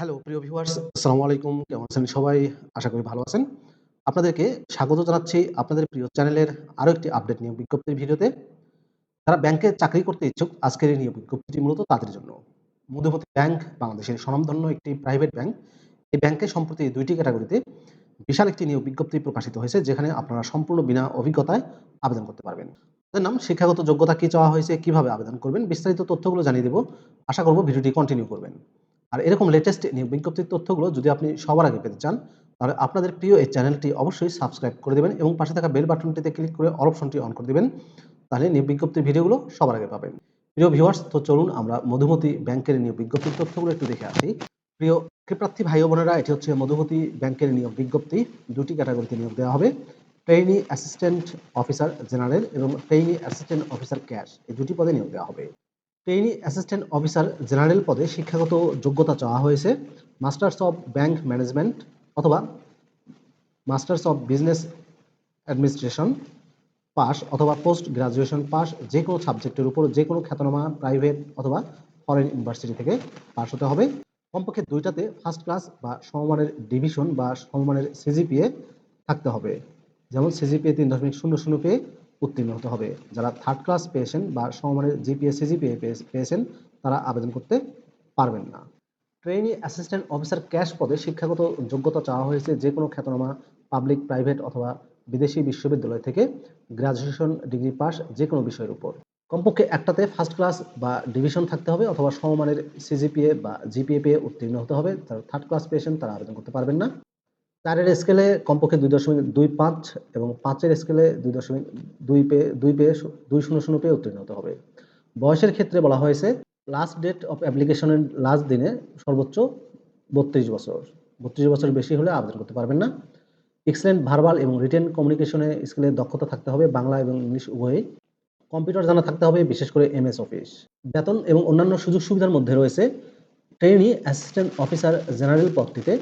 Hello প্রিয় viewers আসসালামু আলাইকুম, কেমন আছেন সবাই? আশা করি ভালো আছেন। আপনাদেরকে স্বাগত জানাচ্ছি আপনাদের প্রিয় চ্যানেলের আরও একটি আপডেট নিয়োগ বিজ্ঞপ্তির ভিডিওতে। যারা ব্যাংকে চাকরি করতে ইচ্ছুক, আজকের এই নিয়োগ বিজ্ঞপ্তিটি মূলত তাদের জন্য। মধ্যবর্তী ব্যাংক, বাংলাদেশের স্বনামধন্য একটি প্রাইভেট ব্যাংক এই ব্যাংকে সম্প্রতি দুইটি ক্যাটাগরিতে বিশাল একটি নিয়োগ বিজ্ঞপ্তি প্রকাশিত হয়েছে, যেখানে আপনারা সম্পূর্ণ বিনা অভিজ্ঞতায় আবেদন করতে পারবেন। তাদের নাম, শিক্ষাগত যোগ্যতা কি চাওয়া হয়েছে, কীভাবে আবেদন করবেন, বিস্তারিত তথ্যগুলো জানিয়ে দেবো। আশা করব ভিডিওটি কন্টিনিউ করবেন। আর এরকম লেটেস্ট বিজ্ঞপ্তির তথ্যগুলো যদি আপনি সবার আগে পেতে চান, তাহলে আপনাদের প্রিয় এই চ্যানেলটি অবশ্যই সাবস্ক্রাইব করে দেবেন এবং পাশে থাকা বেল বাটনটিতে ক্লিক করে অল অপশনটি অন করে দেবেন, তাহলে নিয়োগ বিজ্ঞপ্তির ভিডিওগুলো সবার আগে পাবেন। প্রিয় ভিউয়ার্স তো চলুন আমরা মধুমতি ব্যাংকের নিয়োগ বিজ্ঞপ্তির তথ্যগুলো একটু দেখে আসি। প্রিয় প্রার্থী ভাই বোনেরা, এটি হচ্ছে মধুমতি ব্যাংকের নিয়োগ বিজ্ঞপ্তি। দুটি ক্যাটাগরিতে নিয়োগ দেওয়া হবে ট্রেইনি অ্যাসিস্ট্যান্ট অফিসার জেনারেল এবং ট্রেইনি অ্যাসিস্ট্যান্ট অফিসার ক্যাশ এই দুটি পদে নিয়োগ দেওয়া হবে। ট্রেইনি অ্যাসিস্ট্যান্ট অফিসার জেনারেল পদে শিক্ষাগত যোগ্যতা চাওয়া হয়েছে মাস্টার্স অফ ব্যাংক ম্যানেজমেন্ট অথবা masters of business administration pass অথবা পোস্ট গ্রাজুয়েশন পাস যে কোনো সাবজেক্টের উপর যে কোনো খ্যাতনামা প্রাইভেট অথবা ফরেন ইউনিভার্সিটি থেকে পাস হতে হবে। কমপক্ষে দুইটাতে ফার্স্ট ক্লাস বা সমমানের ডিভিশন বা সমমানের সিজিপিএ থাকতে হবে। যেমন সিজিপিএ তিন দশমিক শূন্য শূন্য পেয়ে উত্তীর্ণ হতে হবে। যারা থার্ড ক্লাস পেয়েছেন বা সমমানের জিপিএ সিজিপিএ পেয়েছেন, তারা আবেদন করতে পারবেন না। ট্রেনি অ্যাসিস্ট্যান্ট অফিসার ক্যাশ পদে শিক্ষাগত যোগ্যতা চাওয়া হয়েছে যে কোনো খ্যাতনামা পাবলিক প্রাইভেট অথবা বিদেশি বিশ্ববিদ্যালয় থেকে গ্রাজুয়েশন ডিগ্রি পাস যে কোনো বিষয়ের উপর। কমপক্ষে একটাতে ফার্স্ট ক্লাস বা ডিভিশন থাকতে হবে অথবা সমমানের সিজিপিএ বা জিপিএ পেয়ে উত্তীর্ণ হতে হবে। যারা থার্ড ক্লাস পেয়েছেন, তারা আবেদন করতে পারবেন না। চারের স্কেলে কমপক্ষে দুই দশমিক দুই পাঁচ এবং পাঁচের স্কেলে দুই দশমিক দুই পেয়ে দুই পেয়ে দুই শূন্য শূন্য পেয়ে উত্তীর্ণ হতে হবে। বয়সের ক্ষেত্রে বলা হয়েছে লাস্ট ডেট অফ অ্যাপ্লিকেশনের লাস্ট দিনে সর্বোচ্চ বত্রিশ বছর। বত্রিশ বছর বেশি হলে আবেদন করতে পারবেন না। এক্সেলেন্ট ভার্বাল এবং রিটেন কমিউনিকেশনে স্কিলের দক্ষতা থাকতে হবে বাংলা এবং ইংলিশ উভয়ই। কম্পিউটার জানা থাকতে হবে, বিশেষ করে এমএস অফিস বেতন এবং অন্যান্য সুযোগ সুবিধার মধ্যে রয়েছে ট্রেনি অ্যাসিস্ট্যান্ট অফিসার জেনারেল পদটিতে।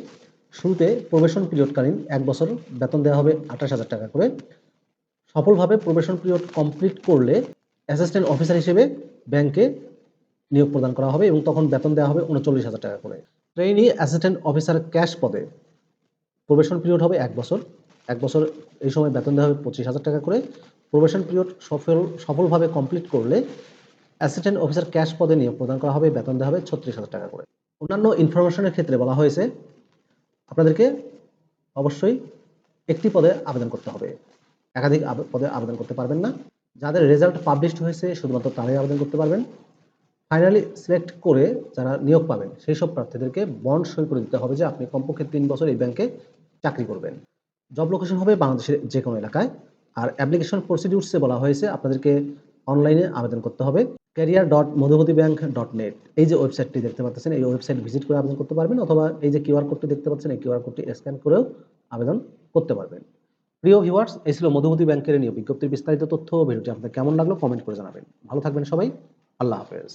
শুরুতে প্রবেশন পিরিয়ডকালীন এক বছর বেতন দেওয়া হবে আঠাশ হাজার টাকা করে। সফলভাবে প্রবেশন পিরিয়ড কমপ্লিট করলে অ্যাসিস্ট্যান্ট অফিসার হিসেবে ব্যাংকে নিয়োগ প্রদান করা হবে এবং তখন বেতন দেওয়া হবে উনচল্লিশ হাজার টাকা করে। ট্রেনি অ্যাসিস্ট্যান্ট অফিসার ক্যাশ পদে প্রবেশন পিরিয়ড হবে এক বছর। এক বছর এই সময় বেতন দেওয়া হবে পঁচিশ হাজার টাকা করে। প্রবেশন পিরিয়ড সফল, সফলভাবে কমপ্লিট করলে অ্যাসিস্ট্যান্ট অফিসার ক্যাশ পদে নিয়োগ প্রদান করা হবে, বেতন দেওয়া হবে ছত্রিশ হাজার টাকা করে। অন্যান্য ইনফরমেশনের ক্ষেত্রে বলা হয়েছে আপনাদেরকে অবশ্যই একটি পদে আবেদন করতে হবে। একাধিক পদে আবেদন করতে পারবেন না। যাদের রেজাল্ট পাবলিশড হয়েছে, শুধুমাত্র তারাই আবেদন করতে পারবেন। ফাইনালি সিলেক্ট করে যারা নিয়োগ পাবেন, সেই সব প্রার্থীদেরকে বন্ড সই করে দিতে হবে যে আপনি কমপক্ষে তিন বছর এই ব্যাংকে চাকরি করবেন। জব লোকেশন হবে বাংলাদেশের যে কোনো এলাকায়। আর অ্যাপ্লিকেশন প্রসিডিউরসে বলা হয়েছে, আপনাদেরকে অনলাইনে আবেদন করতে হবে। Career dot Madhumati bank dot net এই যে ওয়েবসাইটটি দেখতে পাচ্ছেন, এই ওয়েবসাইট ভিজিট করে আবেদন করতে পারবেন অথবা এই যে কিউআর কোডটি দেখতে পাচ্ছেন, এই কিউআর কোডটি স্ক্যান করেও আবেদন করতে পারবেন। প্রিয় ভিউয়ার্স এই ছিল মধুমতি ব্যাংকের নিয়োগ বিজ্ঞপ্তির বিস্তারিত তথ্য। ভিডিওটি আপনাদের কেমন লাগল কমেন্ট করে জানাবেন। ভালো থাকবেন সবাই। আল্লাহ হাফেজ।